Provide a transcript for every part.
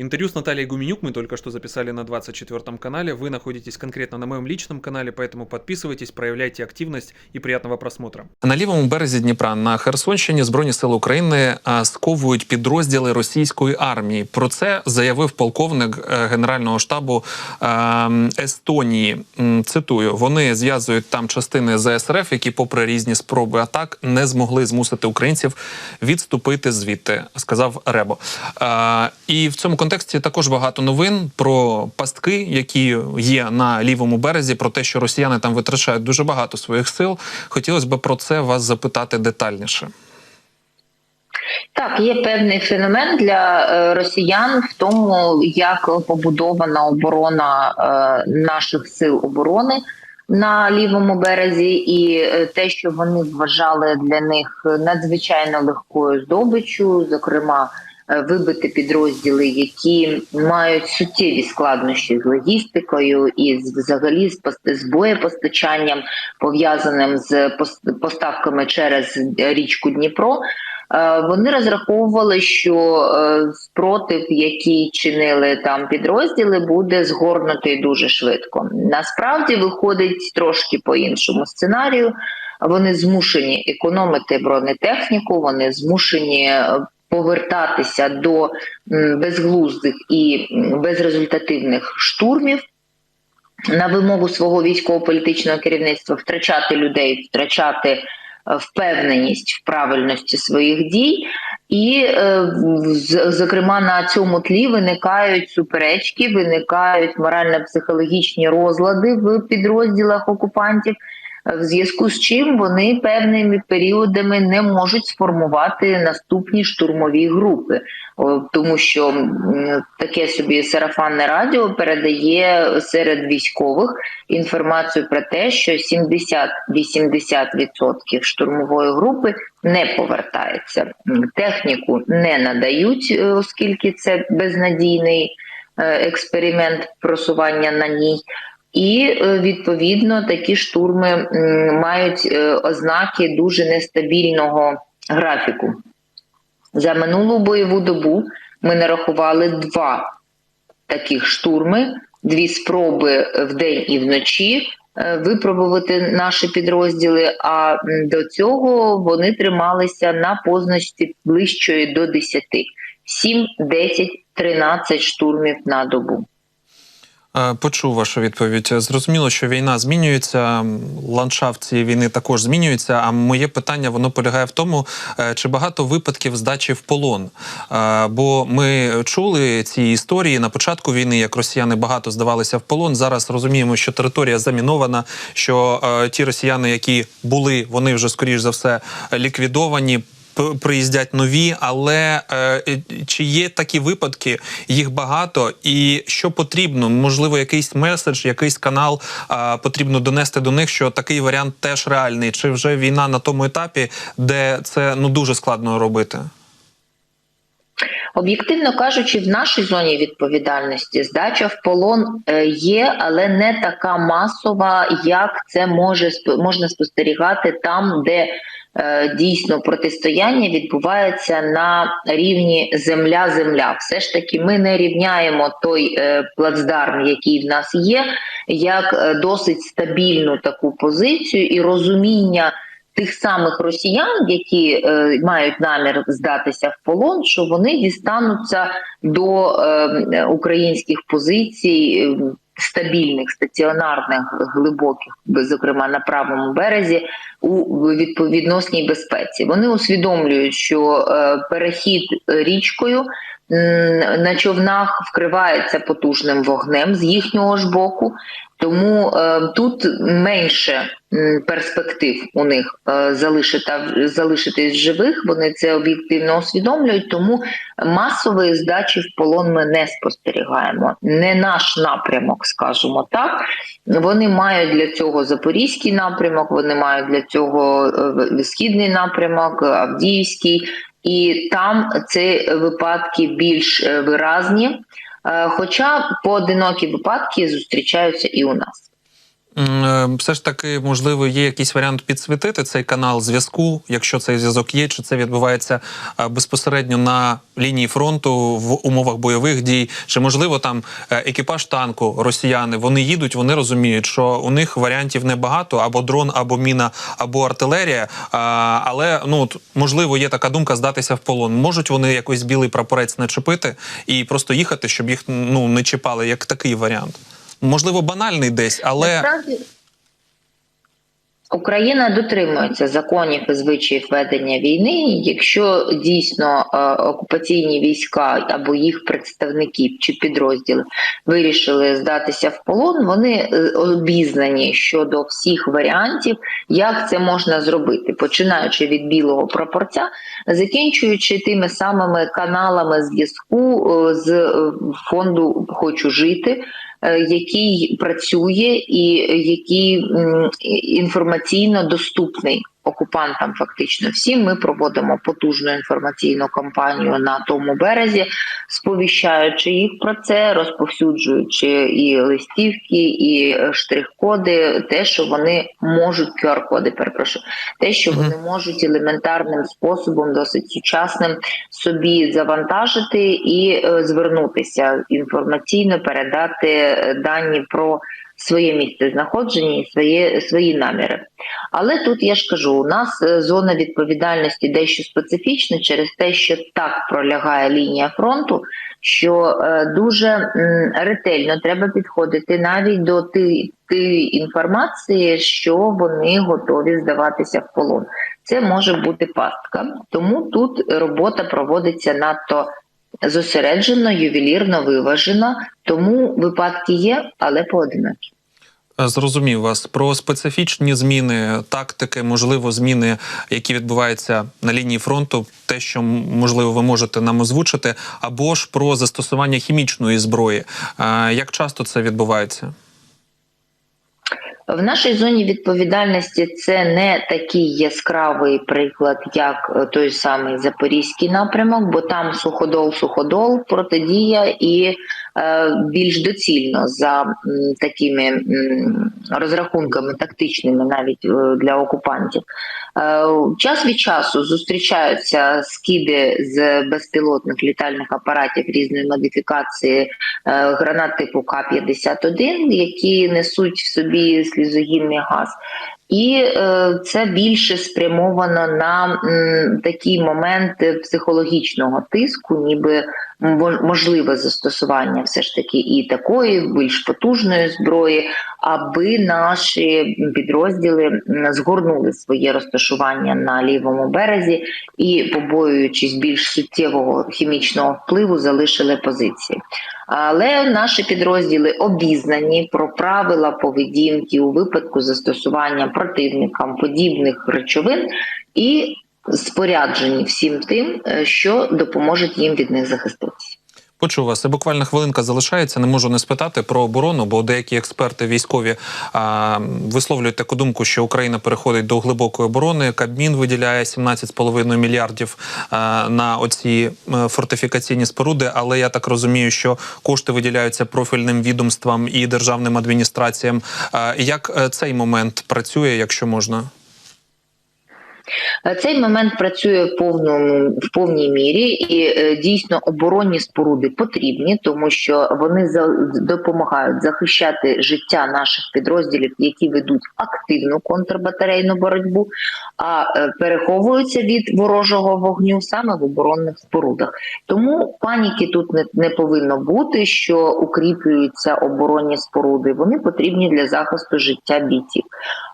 Интервью с Натальей Гуменюк мы только что записали на 24 канале. Вы находитесь конкретно на моем личном канале, поэтому подписывайтесь, проявляйте активность и приятного просмотра. На лівому березі Дніпра на Херсонщині Збройні сили України а, сковують підрозділи російської армії. Про це заявив полковник е, Генерального штабу е, Естонії. М, Цитую: вони зв'язують там частини ЗСРФ, які, попри різні спроби атак, не змогли змусити українців відступити звідти, сказав Ребо. Е, І в цьому контексті також багато новин про пастки, які є на лівому березі, про те, що росіяни там витрачають дуже багато своїх сил. Хотілося б про це вас запитати детальніше. Так, є певний феномен для е, росіян в тому, як побудована оборона е, наших сил оборони на лівому березі, і е, те, що вони вважали для них надзвичайно легкою здобиччю, зокрема. Е, Вибити підрозділи, які мають суттєві складнощі з логістикою і з взагалі з пос- з боєпостачанням, пов'язаним з поставками через річку Дніпро. Е, Вони розраховували, що е, спротив, який чинили там підрозділи, буде згорнутий дуже швидко. Насправді виходить трошки по іншому сценарію. Вони змушені економити бронетехніку, вони змушені повертатися до безглуздих і безрезультативних штурмів. На вимогу свого військово-політичного керівництва втрачати людей, втрачати е, впевненість в правильності своїх дій, і, е, зокрема, на цьому тлі виникають суперечки, виникають морально-психологічні розлади в підрозділах окупантів. В зв'язку з чим вони певними періодами не можуть сформувати наступні штурмові групи, тому що таке собі сарафанне радіо передає серед військових інформацію про те, що 70-80% штурмової групи не повертається. Техніку не надають, е, оскільки це безнадійний е, експеримент просування на ній. І е, відповідно такі штурми мають е, ознаки дуже нестабільного графіку. За минулу бойову добу ми нарахували два таких штурми, дві спроби вдень і вночі е, випробувати наші підрозділи. А до цього вони трималися на позначці ближчої до 10. 7, 10, 13 штурмів на добу. Е, Почув вашу відповідь. Зрозуміло, що війна змінюється, ландшафт цієї війни також змінюється. А моє питання воно полягає в тому, е, чи багато випадків здачі в полон. Е, Бо ми чули ці історії на початку війни, як росіяни багато здавалися в полон. Зараз розуміємо, що територія замінована, що ті росіяни, які були, вони вже скоріш за все ліквідовані. Приїздять нові, але е, чи є такі випадки? Їх багато, і що потрібно? Можливо, якийсь меседж, якийсь канал е, потрібно донести до них, що такий варіант теж реальний. Чи вже війна на тому етапі, де це ну дуже складно робити? Об'єктивно кажучи, в нашій зоні відповідальності здача в полон е, є, але не така масова, як це може можна спостерігати там, де е, дійсно протистояння відбувається на рівні земля-земля. Все ж таки, ми не рівняємо той е, плацдарм, який в нас є, як досить стабільну таку позицію і розуміння тих самих росіян, які е, мають намір здатися в полон, що вони дістануться до е, українських позицій. е, Стабільних, стаціонарних, глибоких, зокрема на правому березі, у відповідносній безпеці. Вони усвідомлюють, що е, перехід річкою на човнах вкривається потужним вогнем з їхнього ж боку, тому е, тут менше перспектив у них е, залишити, залишитись живих. Вони це об'єктивно усвідомлюють, тому масової здачі в полон ми не спостерігаємо. Не наш напрямок, скажімо так. Вони мають для цього запорізький напрямок, вони мають для цього е, східний напрямок, Авдіївський, і там ці випадки більш е, виразні. Е, Хоча поодинокі випадки зустрічаються і у нас. Е, Все ж таки, можливо, є якийсь варіант підсвітити цей канал зв'язку, якщо цей зв'язок є, чи це відбувається е, безпосередньо на лінії фронту в умовах бойових дій, чи можливо там е, екіпаж танку, росіяни, вони їдуть, вони розуміють, що у них варіантів небагато, або дрон, або міна, або артилерія. Але ну можливо, є така думка здатися в полон. Можуть вони якийсь білий прапорець начепити і просто їхати, щоб їх ну не чіпали, як такий варіант. Можливо, банальний десь, але Насправді Україна дотримується законів і звичаїв ведення війни. Якщо дійсно е, окупаційні війська або їх представників чи підрозділи вирішили здатися в полон, вони е, обізнані щодо всіх варіантів, як це можна зробити, починаючи від білого прапорця, закінчуючи тими самими каналами зв'язку е, з фонду Хочу жити який працює і який інформаційно доступний окупантам. Фактично, всім ми проводимо потужну інформаційну кампанію на тому березі, сповіщаючи їх про це, розповсюджуючи і листівки, і е, штрих-коди, те, що вони можуть QR-коди, перепрошую, те, що вони можуть елементарним способом, досить сучасним собі завантажити і е, звернутися інформаційно, передати е, дані про своє місце знаходження і своє, свої наміри. Але тут я ж кажу, у нас е, зона відповідальності дещо специфічна через те, що так пролягає лінія фронту, що е, дуже ретельно треба підходити навіть до ти, тієї інформації, що вони готові здаватися в полон. Це може бути пастка. Тому тут робота проводиться надто зосереджено, ювелірно виважено. Тому випадки є, але поодинокі. Е, Зрозумів вас про специфічні зміни, тактики, можливо, зміни, які відбуваються на лінії фронту, те, що можливо ви можете нам озвучити, або ж про застосування хімічної зброї. Е, Як часто це відбувається? В нашій зоні відповідальності це не такий яскравий приклад, як е, той самий запорізький напрямок, бо там суходол, суходол, протидія і е, більш доцільно за м, такими м, розрахунками тактичними, навіть е, для окупантів. Е, час від часу зустрічаються скиди з безпілотних літальних апаратів різної модифікації е, гранат типу К-51, які несуть в собі слізогінний газ. І е, це більше спрямовано на м, такі моменти психологічного тиску, ніби можливе застосування все ж таки і такої більш потужної зброї, аби наші підрозділи згорнули своє розташування на лівому березі і, побоюючись більш суттєвого хімічного впливу, залишили позиції. Але наші підрозділи обізнані про правила поведінки у випадку застосування противникам подібних речовин і споряджені всім тим, е, що допоможе їм від них захиститися. Почув вас. І буквально хвилинка залишається. Не можу не спитати про оборону, бо деякі експерти військові а, висловлюють таку думку, що Україна переходить до глибокої оборони. Кабмін виділяє 17,5 мільярдів а, на оці е, фортифікаційні споруди. Але я так розумію, що кошти виділяються профільним відомствам і державним адміністраціям. А, як е, цей момент працює, якщо можна? Е, Цей момент працює в повному в повній мірі, і е, дійсно оборонні споруди потрібні, тому що вони допомагають захищати життя наших підрозділів, які ведуть активну контрбатарейну боротьбу, а е, переховуються від ворожого вогню саме в оборонних спорудах. Тому паніки тут не, не повинно бути, що укріплюються оборонні споруди. Вони потрібні для захисту життя бійців.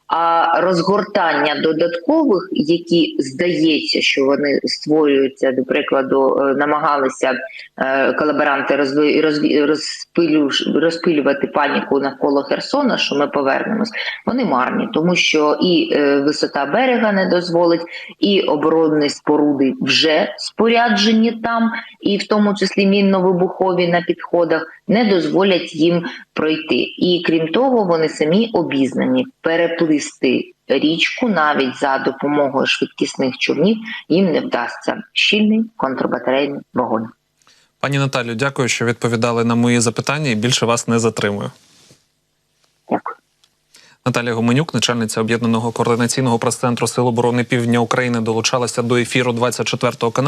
А розгортання додаткових, які здається, що вони створюються, до прикладу, е, намагалися е, колаборанти розви, розпилю, розпилювати паніку навколо Херсона, що ми повернемось, вони марні, тому що і е, висота берега не дозволить, і оборонні споруди вже споряджені там, і в тому числі мінно-вибухові на підходах, не дозволять їм пройти. І крім того, вони самі обізнані переплисти річку навіть за допомогою швидкісних човнів їм не вдасться. Щільний контрбатарейний вогонь. Пані Наталю, дякую, що відповідали на мої запитання і більше вас не затримую. Дякую. Наталія Гуменюк, начальниця об'єднаного координаційного прес-центру Сил оборони Півдня України, долучалася до ефіру 24 каналу.